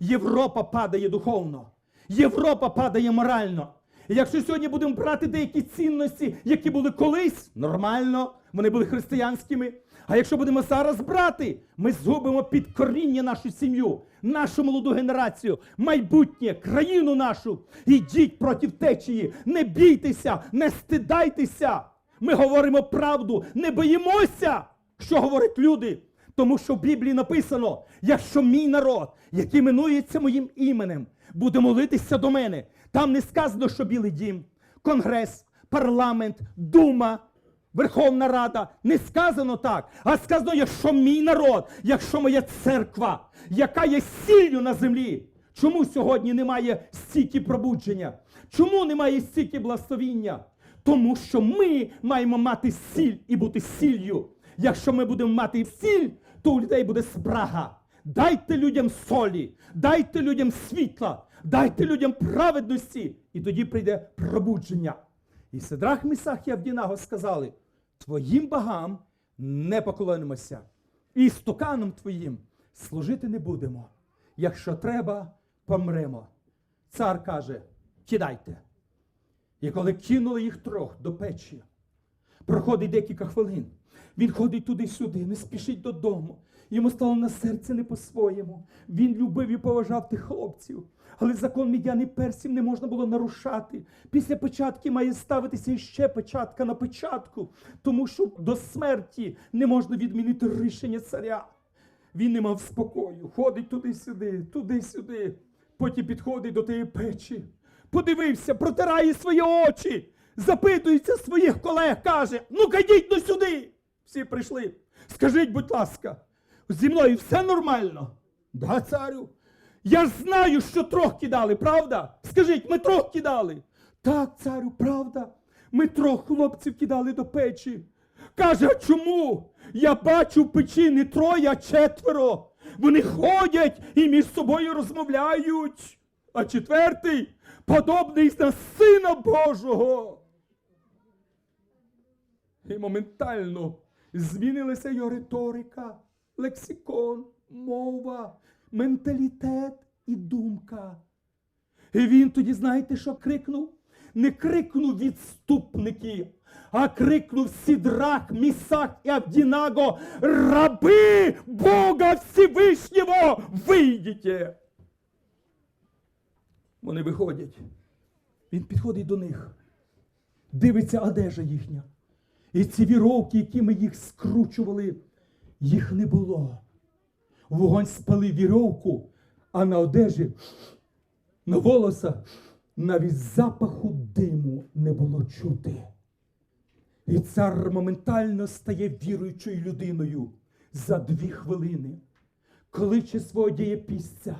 Європа падає духовно, Європа падає морально. І якщо сьогодні будемо брати деякі цінності, які були колись, нормально, вони були християнськими. А якщо будемо зараз брати, ми згубимо підкоріння нашу сім'ю, нашу молоду генерацію, майбутнє, країну нашу. Ідіть проти течії, не бійтеся, не стидайтеся. Ми говоримо правду, не боїмося, що говорять люди. Тому що в Біблії написано: якщо мій народ, який іменується моїм іменем, буде молитися до мене, там не сказано, що Білий дім, Конгрес, парламент, дума, Верховна Рада. Не сказано так, а сказано, якщо мій народ, якщо моя церква, яка є сіллю на землі. Чому сьогодні немає стільки пробудження? Чому немає стільки благословіння? Тому що ми маємо мати сіль і бути сіллю. Якщо ми будемо мати сіль, то у людей буде спрага. Дайте людям солі, дайте людям світла, дайте людям праведності, і тоді прийде пробудження. І Сидрах Місах і Авдінаго сказали: Твоїм богам не поклонимося, і стуканом твоїм служити не будемо. Якщо треба, помремо. Цар каже: кидайте. І коли кинули їх трьох до печі, проходить декілька хвилин. Він ходить туди-сюди, не спішить додому. Йому стало на серце не по-своєму. Він любив і поважав тих хлопців. Але закон мідян і персів не можна було нарушати. Після печатки має ставитися іще печатка на печатку, тому що до смерті не можна відмінити рішення царя. Він не мав спокою, ходить туди-сюди, туди-сюди. Потім підходить до тієї печі. Подивився, протирає свої очі, запитується своїх колег, каже: ну-ка йдіть ну сюди. Всі прийшли. Скажіть, будь ласка, зі мною все нормально? Да, царю. Я ж знаю, що трьох кидали, правда? Скажіть, ми трьох кидали. Так, царю, правда. Ми трьох хлопців кидали до печі. Каже, а чому? Я бачу в печі не троє, а четверо. Вони ходять і між собою розмовляють. А четвертий подобний на Сина Божого. І моментально змінилася його риторика, лексикон, мова, менталітет і думка. І він тоді, знаєте, що крикнув? Не крикнув відступники, а крикнув Сідрах, Місах і Авдінаго, раби Бога Всевишнього, вийдіть! Вони виходять. Він підходить до них, дивиться одежа їхня. І ці віровки, якими їх скручували, їх не було. Вогонь спалив віровку, а на одежі, на волоса навіть запаху диму не було чути. І цар моментально стає віруючою людиною за дві хвилини, кличе свого дієпісця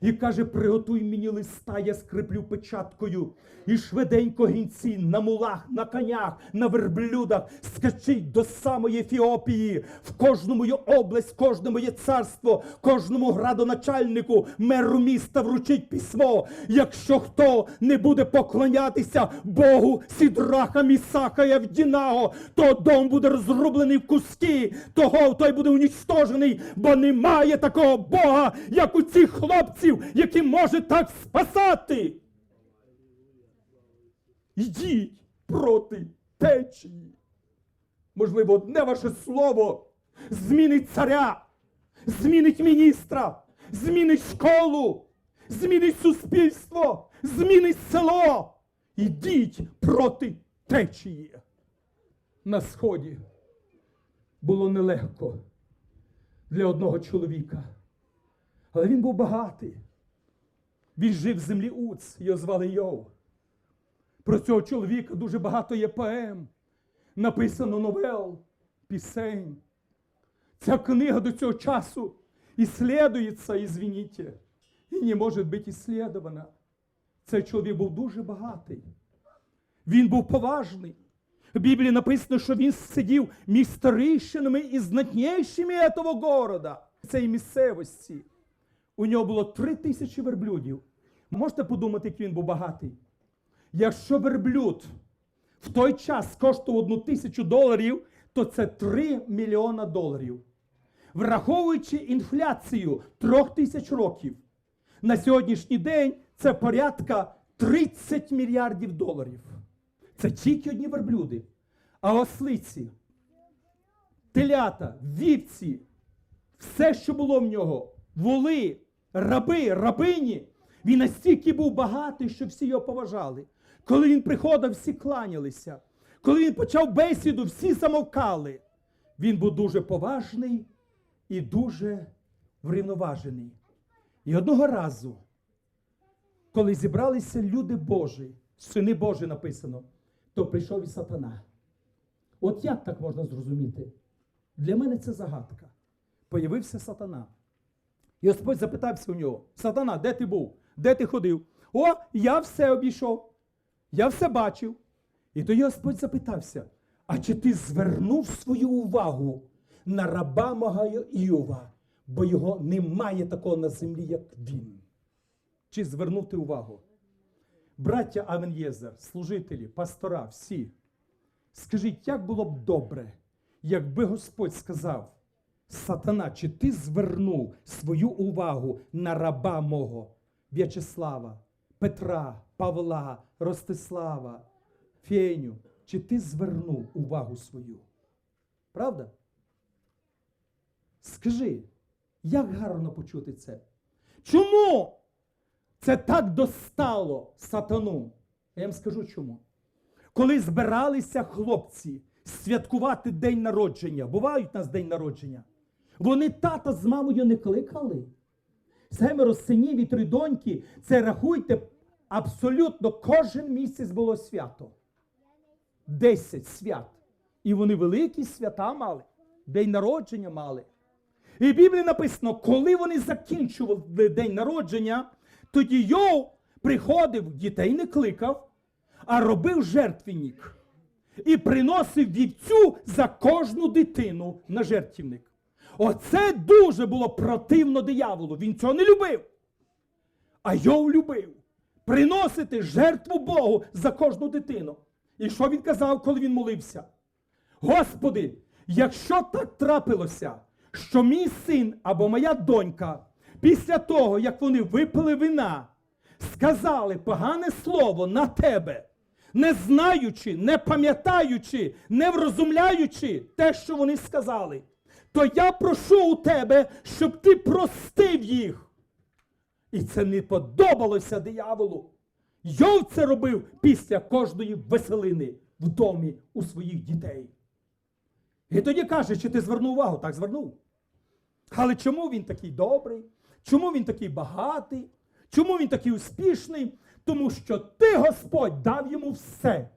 і каже: приготуй мені листа, я скриплю печаткою. І швиденько гінці на мулах, на конях, на верблюдах скачіть до самої Ефіопії, в кожну мою область, в кожне моє царство, кожному градоначальнику, меру міста вручить письмо. Якщо хто не буде поклонятися Богу Сідраха, Місаха і Авдінаго, то дом буде розрублений в куски, того той буде унічтожений, бо немає такого Бога, як у цих хлопців, які може так спасати. Йдіть проти течії. Можливо, одне ваше слово змінить царя, змінить міністра, змінить школу, змінить суспільство, змінить село. Йдіть проти течії. На сході було нелегко для одного чоловіка. Але він був багатий. Він жив в землі Уц, його звали Йов. Про цього чоловіка дуже багато є поем, написано новел, пісень. Ця книга до цього часу іслідується, извините, і не може бути іслідована. Цей чоловік був дуже багатий. Він був поважний. В Біблії написано, що він сидів між старейшинами і знатнішими цього города, цієї місцевості. У нього було три тисячі верблюдів. Можете подумати, як він був багатий? Якщо верблюд в той час коштував одну тисячу доларів, то це 3 мільйона доларів. Враховуючи інфляцію трьох тисяч років, на сьогоднішній день це порядка 30 мільярдів доларів. Це тільки одні верблюди. А ослиці, телята, вівці, все, що було в нього, воли, раби, рабині. Він настільки був багатий, що всі його поважали. Коли він приходив, всі кланялися. Коли він почав бесіду, всі замовкали. Він був дуже поважний і дуже врівноважений. І одного разу, коли зібралися люди Божі, сини Божі написано, то прийшов і сатана. От як так можна зрозуміти? Для мене це загадка. Появився сатана. І Господь запитався у нього: Сатана, де ти був? Де ти ходив? О, я все обійшов. Я все бачив. І тоді Господь запитався: а чи ти звернув свою увагу на раба мого Іова, бо його немає такого на землі, як він? Чи звернув ти увагу? Браття Авенєзер, служителі, пастора, всі. Скажіть, як було б добре, якби Господь сказав, Сатана, чи ти звернув свою увагу на раба мого В'ячеслава, Петра, Павла, Ростислава, Феню, чи ти звернув увагу свою? Правда? Скажи, як гарно почути це? Чому це так достало сатану? Я вам скажу чому. Коли збиралися хлопці святкувати день народження, бувають у нас день народження, вони тата з мамою не кликали. Семеро синів і три доньки, це рахуйте, абсолютно кожен місяць було свято. Десять свят. І вони великі свята мали, день народження мали. І в Біблії написано, коли вони закінчували день народження, тоді Йов приходив, дітей не кликав, а робив жертвенник. І приносив вівцю за кожну дитину на жертвенник. Оце дуже було противно дияволу. Він цього не любив. А Йов любив приносити жертву Богу за кожну дитину. І що він казав, коли він молився? Господи, якщо так трапилося, що мій син або моя донька після того, як вони випили вина, сказали погане слово на тебе, не знаючи, не пам'ятаючи, не врозумляючи те, що вони сказали, то я прошу у тебе, щоб ти простив їх. І це не подобалося дияволу. Йов це робив після кожної веселини в домі у своїх дітей. І тоді каже, чи ти звернув увагу? Так звернув. Але чому він такий добрий? Чому він такий багатий? Чому він такий успішний? Тому що ти, Господь, дав йому все.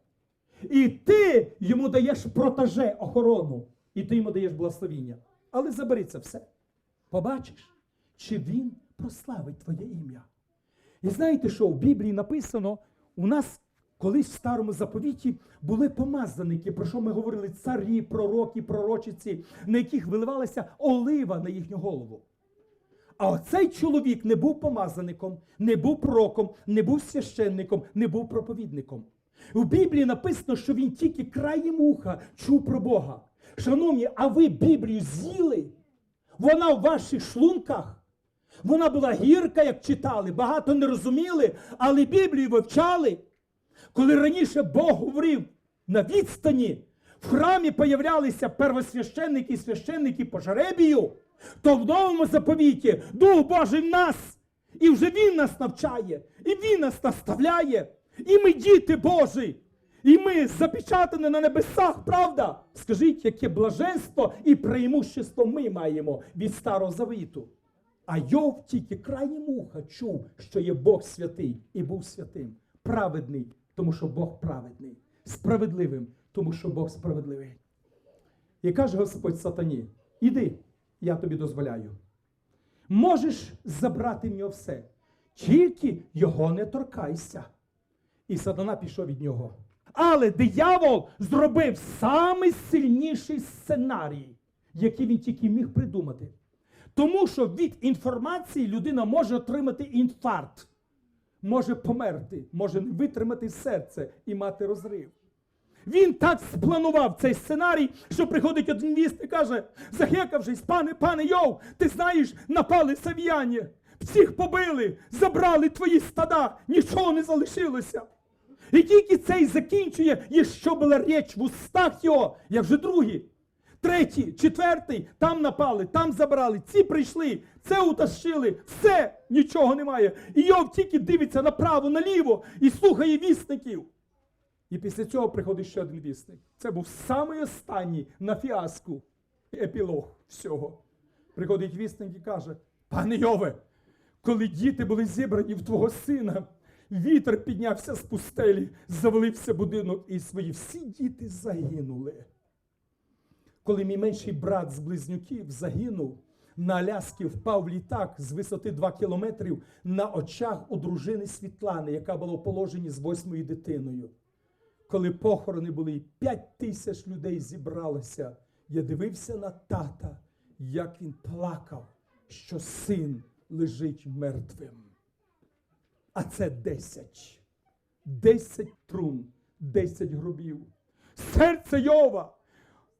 І ти йому даєш протаже охорону, і ти йому даєш благословіння. Але забери це все. Побачиш, чи він прославить твоє ім'я. І знаєте, що в Біблії написано, у нас колись в старому заповіті були помазаники, про що ми говорили, царі, пророки, пророчиці, на яких виливалася олива на їхню голову. А оцей чоловік не був помазаником, не був пророком, не був священником, не був проповідником. У Біблії написано, що він тільки краєм уха чув про Бога. Шановні, а ви Біблію з'їли? Вона в ваших шлунках. Вона була гірка, як читали, багато не розуміли, але Біблію вивчали. Коли раніше Бог говорив на відстані, в храмі появлялися первосвященники і священники по жеребію, то в новому заповіті Дух Божий в нас, і вже Він нас навчає, і Він нас наставляє, і ми діти Божі, і ми запечатані на небесах, правда? Скажіть, яке блаженство і преимущество ми маємо від старого завіту. А Йов тільки крайнім уха чув, що є Бог святий і був святим, праведний, тому що Бог праведний, справедливим, тому що Бог справедливий. І каже Господь сатані: іди, я тобі дозволяю. Можеш забрати в нього все, тільки його не торкайся. І сатана пішов від нього. Але диявол зробив самий сильніший сценарій, який він тільки міг придумати. Тому що від інформації людина може отримати інфаркт, може померти, може не витримати серце і мати розрив. Він так спланував цей сценарій, що приходить один віст і каже, захекавшись, пане, пане Йов, ти знаєш, напали сав'яні. всіх побили, забрали твої стада, нічого не залишилося. І тільки цей закінчує, і що була річ в устах його, як вже другий. Третій, четвертий, там напали, там забрали, ці прийшли, це утащили, все, нічого немає. І Йов тільки дивиться направо, наліво і слухає вісників. І після цього приходить ще один вісник. Це був самий останній на фіаску епілог всього. Приходить вісник і каже: Пане Йове, коли діти були зібрані в твого сина, вітер піднявся з пустелі, завалився будинок, і свої всі діти загинули. Коли мій менший брат з близнюків загинув, на Аляскі впав літак з висоти 2 кілометрів на очах у дружини Світлани, яка була в положенні з восьмою дитиною. Коли похорони були, п'ять тисяч людей зібралося, я дивився на тата, як він плакав, що син лежить мертвим. А це десять. Десять трун, десять гробів. Серце Йова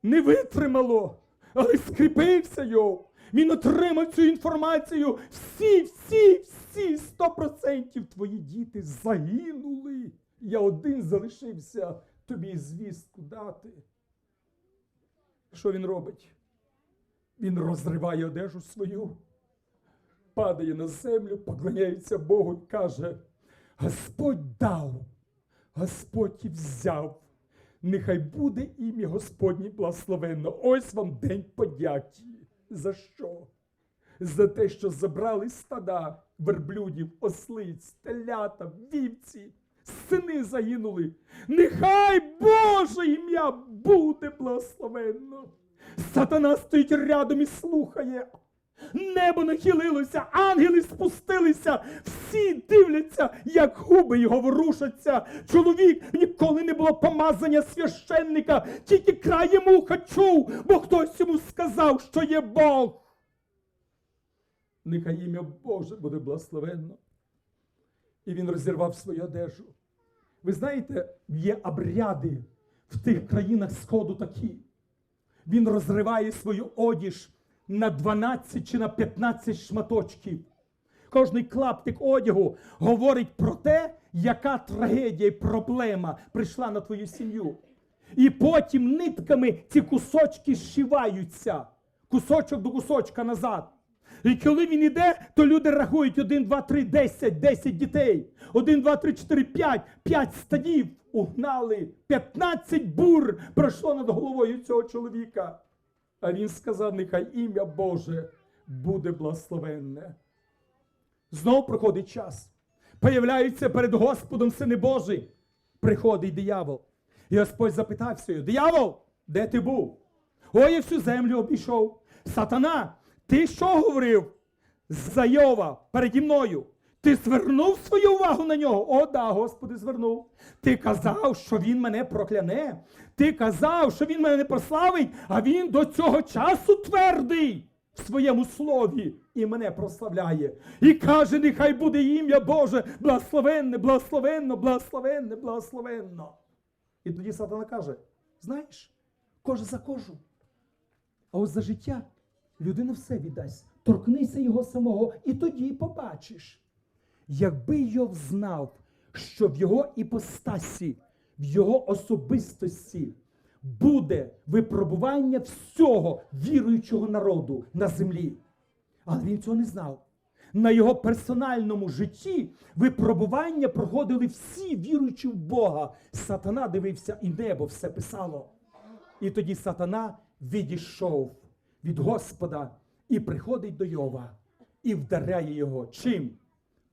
не витримало, але скріпився Йов. Він отримав цю інформацію. Всі, всі, всі, сто процентів твої діти загинули. Я один залишився тобі звістку дати. Що він робить? Він розриває одежу свою, падає на землю, поклоняється Богу і каже: Господь дав, Господь і взяв. Нехай буде ім'я Господнє благословенно. Ось вам день подяки. За що? За те, що забрали стада верблюдів, ослиць, телята, вівці, сини загинули. Нехай Боже ім'я буде благословенно. Сатана стоїть рядом і слухає. Небо нахилилося, ангели спустилися, всі дивляться, як губи його ворушаться. Чоловік ніколи не було помазання священника, тільки краєм уха чув, бо хтось йому сказав, що є Бог. Нехай ім'я Боже буде благословенно. І він розірвав свою одежу. Ви знаєте, є обряди в тих країнах Сходу такі. Він розриває свою одіж на 12 чи на 15 шматочків. Кожний клаптик одягу говорить про те, яка трагедія і проблема прийшла на твою сім'ю. І потім нитками ці кусочки зшиваються, кусочок до кусочка назад. І коли він іде, то люди рахують 1, 2, 3, 10, 10 дітей. 1, 2, 3, 4, 5, 5 стадів угнали. 15 бур пройшло над головою цього чоловіка. А він сказав, нехай ім'я Боже буде благословенне. Знов проходить час. Появляються перед Господом сини Божі. Приходить диявол. І Господь запитався його, диявол, де ти був? Ой, я всю землю обійшов. Сатана, ти що говорив за Йова переді мною? Ти звернув свою увагу на нього? О, да, Господи, звернув. Ти казав, що він мене прокляне. Ти казав, що він мене не прославить, а він до цього часу твердий в своєму слові і мене прославляє. І каже, нехай буде ім'я Боже, благословенне, благословенно, благословенне, благословенно. І тоді сатана каже: знаєш, кожа за кожу. А ось за життя людина все віддасть. Торкнися його самого, і тоді побачиш. Якби Йов знав, що в його іпостасі, в його особистості буде випробування всього віруючого народу на землі. Але він цього не знав. На його персональному житті випробування проходили всі віруючі в Бога. Сатана дивився і небо все писало. І тоді сатана відійшов від Господа і приходить до Йова і вдаряє його. Чим?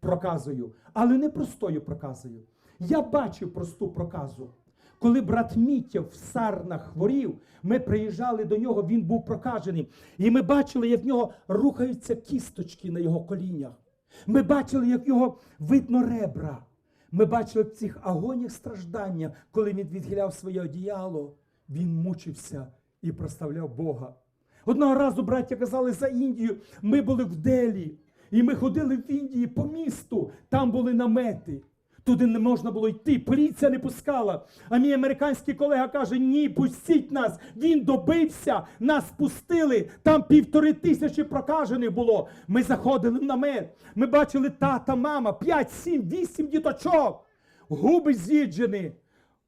Проказою. Але не простою проказою. Я бачив просту проказу. Коли брат Міття в сарнах хворів, ми приїжджали до нього, він був прокажений. І ми бачили, як в нього рухаються кісточки на його колінях. Ми бачили, як його видно ребра. Ми бачили в цих агоніях страждання, коли він відхиляв своє одіяло, він мучився і проставляв Бога. Одного разу браття казали за Індію, ми були в Делі, і ми ходили в Індії по місту, там були намети. Туди не можна було йти, поліція не пускала. А мій американський колега каже: ні, пустіть нас. Він добився, нас пустили. Там півтори тисячі прокажених було. Ми заходили в намет. Ми бачили тата, мама, 5, 7, 8 діточок. Губи з'їджені.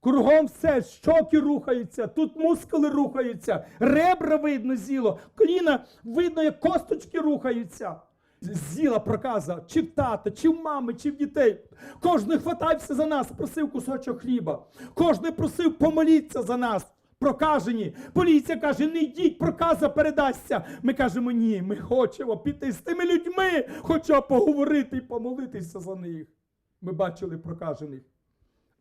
Кругом все, щоки рухаються, тут мускули рухаються, ребра видно зіло, коліна видно, як косточки рухаються. З'їла проказа, чи в тата, чи в мами, чи в дітей. Кожен хватався за нас, просив кусочок хліба. Кожен просив помоліться за нас. Прокажені. Поліція каже, не йдіть, проказа передасться. Ми кажемо, ні, ми хочемо піти з тими людьми, хоча поговорити і помолитися за них. Ми бачили прокажених.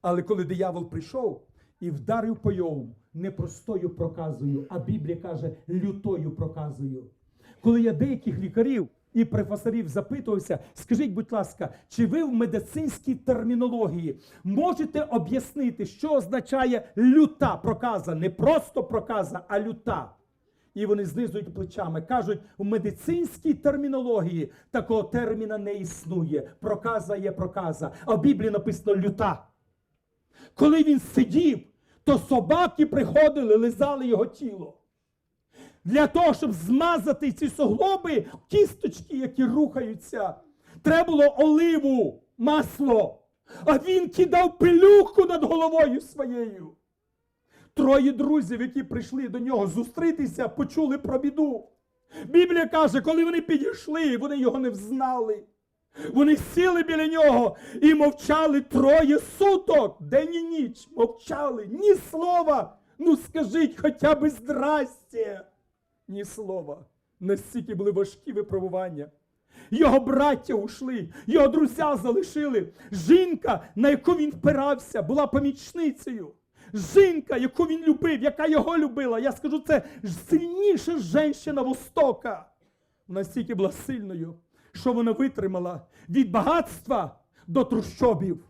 Але коли диявол прийшов і вдарив по йому не простою проказою, а Біблія каже лютою проказою. Коли я деяких лікарів і професорів запитувався, скажіть, будь ласка, чи ви в медицинській термінології можете об'яснити, що означає люта проказа? Не просто проказа, а люта. І вони знизують плечами. Кажуть, в медицинській термінології такого терміна не існує. Проказа є проказа. А в Біблії написано люта. Коли він сидів, то собаки приходили, лизали його тіло. Для того, щоб змазати ці суглоби, кісточки, які рухаються, треба було оливу, масло. А він кидав пилюку над головою своєю. Троє друзів, які прийшли до нього зустрітися, почули про біду. Біблія каже, коли вони підійшли, вони його не взнали. Вони сіли біля нього і мовчали троє суток, день і ніч. Мовчали, ні слова. Ну скажіть хоча б здрастя. Ні слова. Настільки були важкі випробування. Його браття ушли, його друзі залишили. Жінка, на яку він впирався, була помічницею. Жінка, яку він любив, яка його любила. Я скажу, це сильніша жінка Востока. Вона стільки була сильною, що вона витримала від багатства до трущобів,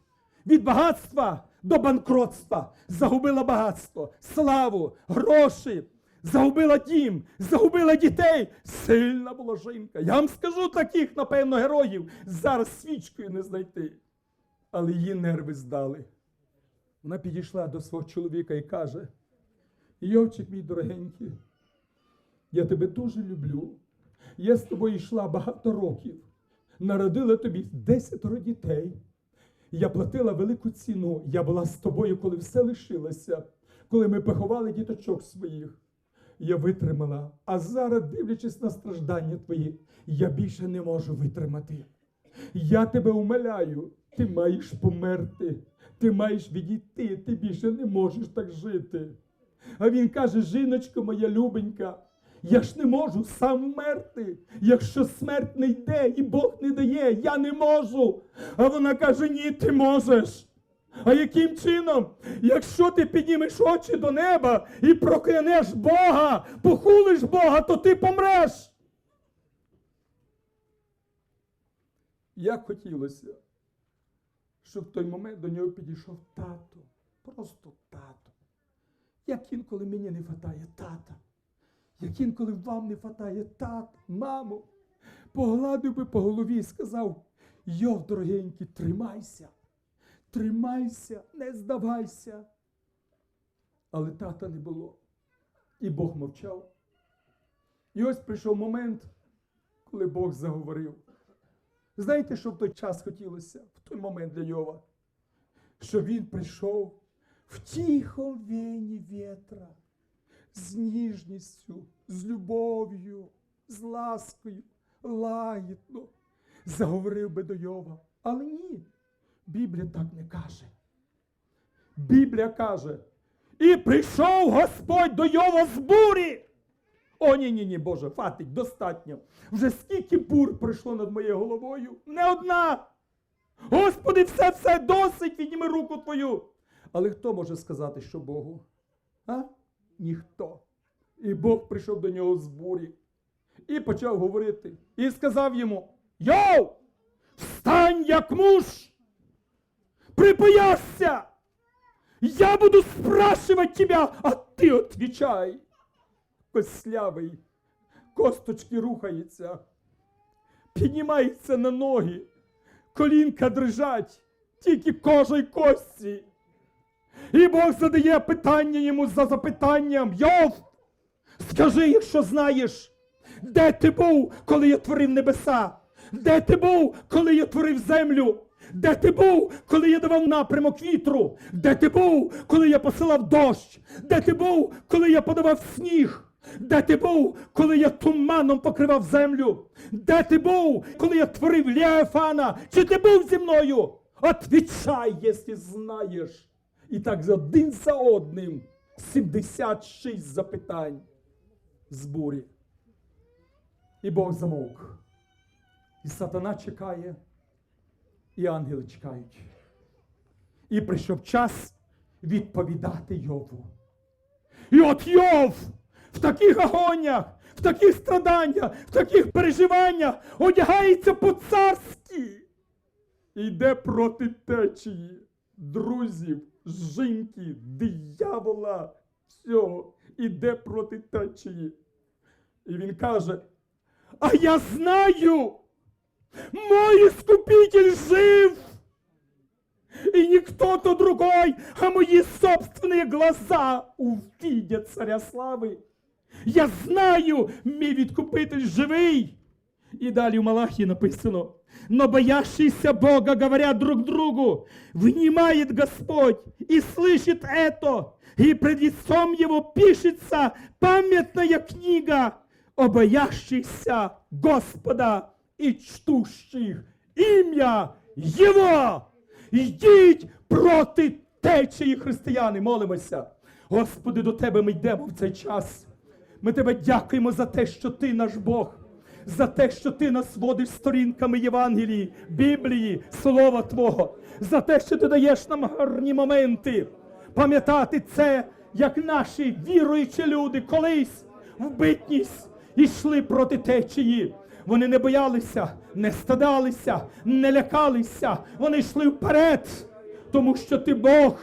від багатства до банкротства. Загубила багатство, славу, гроші, загубила дім, загубила дітей. Сильна була жінка. Я вам скажу таких, напевно, героїв. Зараз свічкою не знайти. Але її нерви здали. Вона підійшла до свого чоловіка і каже: Йовчик, мій дорогенький, я тебе дуже люблю. Я з тобою йшла багато років, народила тобі десятеро дітей. Я платила велику ціну. Я була з тобою, коли все лишилося, коли ми поховали діточок своїх. Я витримала, а зараз, дивлячись на страждання твої, я більше не можу витримати. Я тебе умоляю, ти маєш померти, ти маєш відійти, ти більше не можеш так жити. А він каже: жіночко моя любенька, я ж не можу сам вмерти. Якщо смерть не йде і Бог не дає, я не можу. А вона каже: ні, ти можеш. А яким чином? Якщо ти піднімеш очі до неба і проклянеш Бога, похулиш Бога, то ти помреш. Як хотілося, щоб в той момент до нього підійшов тато. Просто тато. Як інколи мені не вистачає тата. Як інколи вам не вистачає тата, мамо. Погладив би по голові і сказав: Йов, дорогенький, тримайся, тримайся, не здавайся. Але тата не було. І Бог мовчав. І ось прийшов момент, коли Бог заговорив. Знаєте, що в той час хотілося, в той момент для Йова? Що він прийшов в тихом вені вітра, з ніжністю, з любов'ю, з ласкою, лагідно заговорив би до Йова. Але ні, Біблія так не каже. Біблія каже, і прийшов Господь до Йова з бурі. О, ні, ні, ні, Боже, фатить, достатньо. Вже скільки бур прийшло над моєю головою? Не одна. Господи, все, все досить, відніми руку твою. Але хто може сказати, що Богу? А? Ніхто. І Бог прийшов до нього з бурі і почав говорити. І сказав йому: Йоу! Встань, як муж! Припоясся! Я буду спрашивать тебя, а ти отвечай. Кослявий, косточки рухаються, піднімається на ноги, колінка дрижать. тільки кожа й кості. І Бог задає питання йому за запитанням. Йов, скажи, якщо знаєш, де ти був, коли я творив небеса? Де ти був, коли я творив землю? Де ти був, коли я давав напрямок вітру? Де ти був, коли я посилав дощ? Де ти був, коли я подавав сніг? Де ти був, коли я туманом покривав землю? Де ти був, коли я творив Леофана? Чи ти був зі мною? Отвічай, якщо знаєш. І так один за одним 76 запитань з бурі. І Бог замовк. І сатана чекає, і ангели чекають. І прийшов час відповідати Йову. І от Йов в таких агоніях, в таких страданнях, в таких переживаннях одягається по-царськи. І йде проти течії, друзів, жінки, диявола, всього. Іде проти течії. І він каже: А я знаю, мой скупитель жив. И никто то другой, а мои собственные глаза увидят царя слави. Я знаю, мій відкупитель живий. І далі в Малахії написано, но боящиеся Бога говорят друг другу, внимает Господь и слышит это, и пред лицом его пишется памятная книга о боящихся Господа И чтущих ім'я Його. Йдіть проти течії християни, молимося. Господи, до Тебе ми йдемо в цей час. Ми Тебе дякуємо за те, що Ти наш Бог, за те, що Ти нас водиш сторінками Євангелії, Біблії, Слова Твого, за те, що Ти даєш нам гарні моменти. Пам'ятати це, як наші віруючі люди колись в битність йшли проти течії. Вони не боялися, не стадалися, не лякалися. Вони йшли вперед, тому що ти Бог.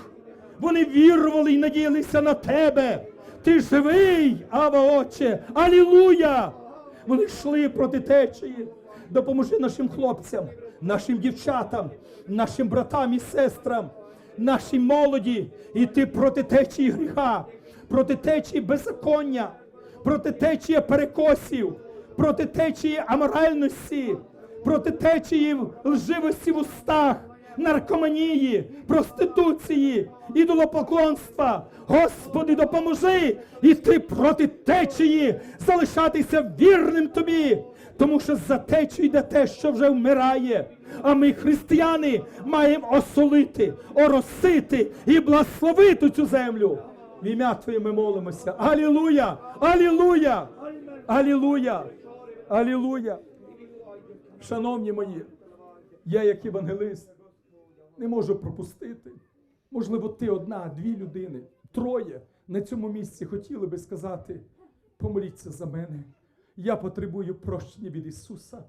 Вони вірували і надіялися на тебе. Ти живий, Ава Отче! Алілуя! Вони йшли проти течії. Допоможи нашим хлопцям, нашим дівчатам, нашим братам і сестрам, нашій молоді йти проти течії гріха, проти течії беззаконня, проти течії перекосів, проти течії аморальності, проти течії лживості в устах, наркоманії, проституції, ідолопоклонства. Господи, допоможи іти проти течії, залишатися вірним тобі. Тому що за течію йде те, що вже вмирає. А ми, християни, маємо осолити, оросити і благословити цю землю. В ім'я Твоє ми молимося. Алілуя! Алілуя! Алілуя! Алілуя! Шановні мої, я як євангелист не можу пропустити. Можливо, ти одна, дві людини, троє на цьому місці хотіли би сказати: помоліться за мене. Я потребую прощення від Ісуса.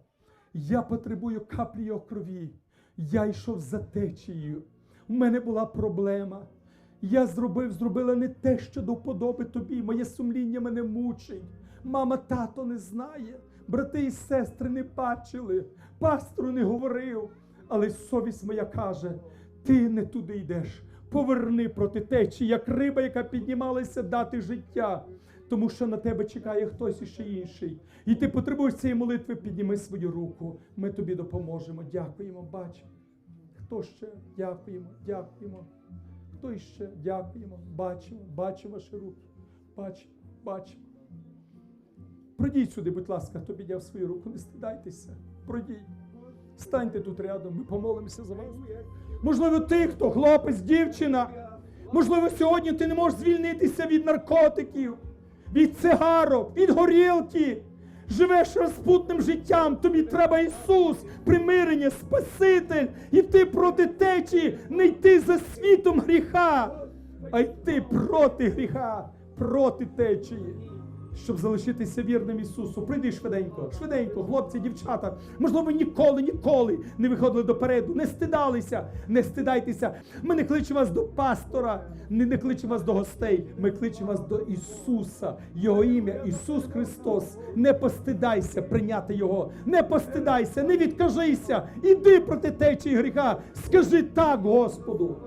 Я потребую каплі Його крові. Я йшов за течією. У мене була проблема. Я зробив, зробила не те, що до вподоби тобі. Моє сумління мене мучить. Мама, тато не знає. Брати і сестри не бачили. Пастору не говорив. Але совість моя каже: ти не туди йдеш. Поверни проти течії, як риба, яка піднімалася дати життя. Тому що на тебе чекає хтось іще інший. І ти потребуєш цієї молитви, підніми свою руку. Ми тобі допоможемо. Дякуємо, бачимо. Хто ще? Дякуємо, дякуємо. Хто іще? Дякуємо. Бачимо, бачимо ваші руки. Бачимо, бачимо. Пройдіть сюди, будь ласка, хто підняв свою руку, не стидайтеся. Пройдіть. Станьте тут рядом, ми помолимося за вас. Можливо, ти, хто хлопець, дівчина. Можливо, сьогодні ти не можеш звільнитися від наркотиків, від цигарок, від горілки. Живеш розпутним життям, тобі треба Ісус, примирення, Спаситель, йти проти течії, не йти за світом гріха, а йти проти гріха, проти течії. Щоб залишитися вірним Ісусу. Прийди швиденько, швиденько, хлопці, дівчата. Можливо, ніколи, ніколи не виходили допереду, не стидалися, не стидайтеся. Ми не кличемо вас до пастора, не, не кличемо вас до гостей. Ми кличемо вас до Ісуса, Його ім'я, Ісус Христос. Не постидайся прийняти Його, не постидайся, не відкажися, іди проти течії гріха. Скажи так, Господу.